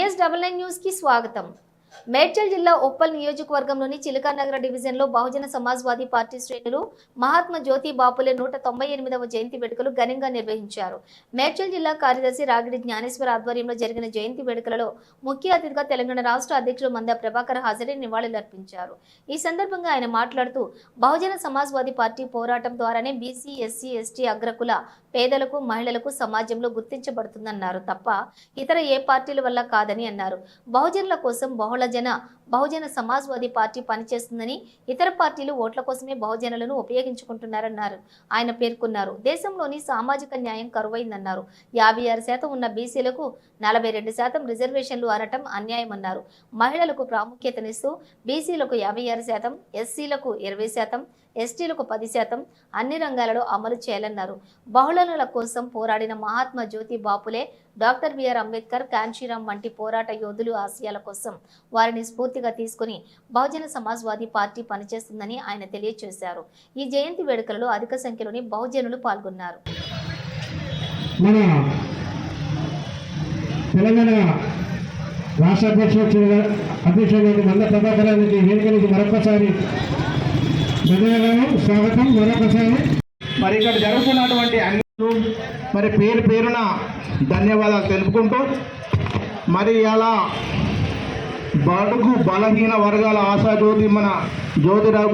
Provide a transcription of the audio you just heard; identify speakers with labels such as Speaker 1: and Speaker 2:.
Speaker 1: S double N news की स्वागत మేడ్చల్ జిల్లా ఉప్పల్ నియోజకవర్గంలోని చిలకానగర డివిజన్లో బహుజన సమాజ్వాదీ పార్టీ శ్రేణులు మహాత్మా జ్యోతి బాపులే నూట తొంభై ఎనిమిదవ జయంతి వేడుకలు ఘనంగా నిర్వహించారు. మేడ్చల్ జిల్లా కార్యదర్శి రాగిడి జ్ఞానేశ్వర ఆధ్వర్యంలో జరిగిన జయంతి వేడుకలలో ముఖ్య అతిథిగా తెలంగాణ రాష్ట్ర అధ్యక్షులు మంద ప్రభాకర్ హాజరై నివాళులర్పించారు. ఈ సందర్భంగా ఆయన మాట్లాడుతూ బహుజన సమాజ్వాదీ పార్టీ పోరాటం ద్వారానే బీసీ ఎస్సీ ఎస్టీ అగ్రకుల పేదలకు మహిళలకు సమాజంలో గుర్తించబడుతుందన్నారు తప్ప ఇతర ఏ పార్టీల వల్ల కాదని అన్నారు. బహుజనుల కోసం బహుళ 了，姐呢？బహుజన సమాజ్వాదీ పార్టీ పనిచేస్తుందని ఇతర పార్టీలు ఓట్ల కోసమే బహుజనులను ఉపయోగించుకుంటున్నారన్నారు. ఆయన పేర్కొన్నారు. దేశంలోని సామాజిక న్యాయం కరువైందన్నారు. యాభై ఆరు శాతం ఉన్న బీసీలకు నలభై రెండు శాతం రిజర్వేషన్లు అనటం అన్యాయమన్నారు. మహిళలకు ప్రాముఖ్యతనిస్తూ బీసీలకు యాభై ఆరు శాతం ఎస్సీలకు ఇరవై శాతం ఎస్టీలకు పది శాతం అన్ని రంగాలలో అమలు చేయాలన్నారు. బహుళనుల కోసం పోరాడిన మహాత్మా జ్యోతి బాపులే డాక్టర్ బిఆర్ అంబేద్కర్ కాంచీరామ్ వంటి పోరాట యోధులు ఆశయాల కోసం వారిని స్ఫూర్తి స్ఫూర్తిగా తీసుకుని బహుజన సమాజ్వాదీ పార్టీ పనిచేస్తుందని ఆయన తెలియజేశారు ఈ జయంతి వేడుకలలో అధిక సంఖ్యలోని బహుజనులు పాల్గొన్నారు.
Speaker 2: తెలంగాణ రాష్ట్ర అధ్యక్షుడు అధ్యక్షుడు మంద ప్రభాకరానికి మరొకసారి స్వాగతం. మరొకసారి
Speaker 3: మరి ఇక్కడ జరుగుతున్నటువంటి అన్ని మరి పేరు పేరున ధన్యవాదాలు తెలుపుకుంటూ మరి అలా బడుగు బలహీన వర్గాల ఆశా జ్యోతి మన జ్యోతిరావు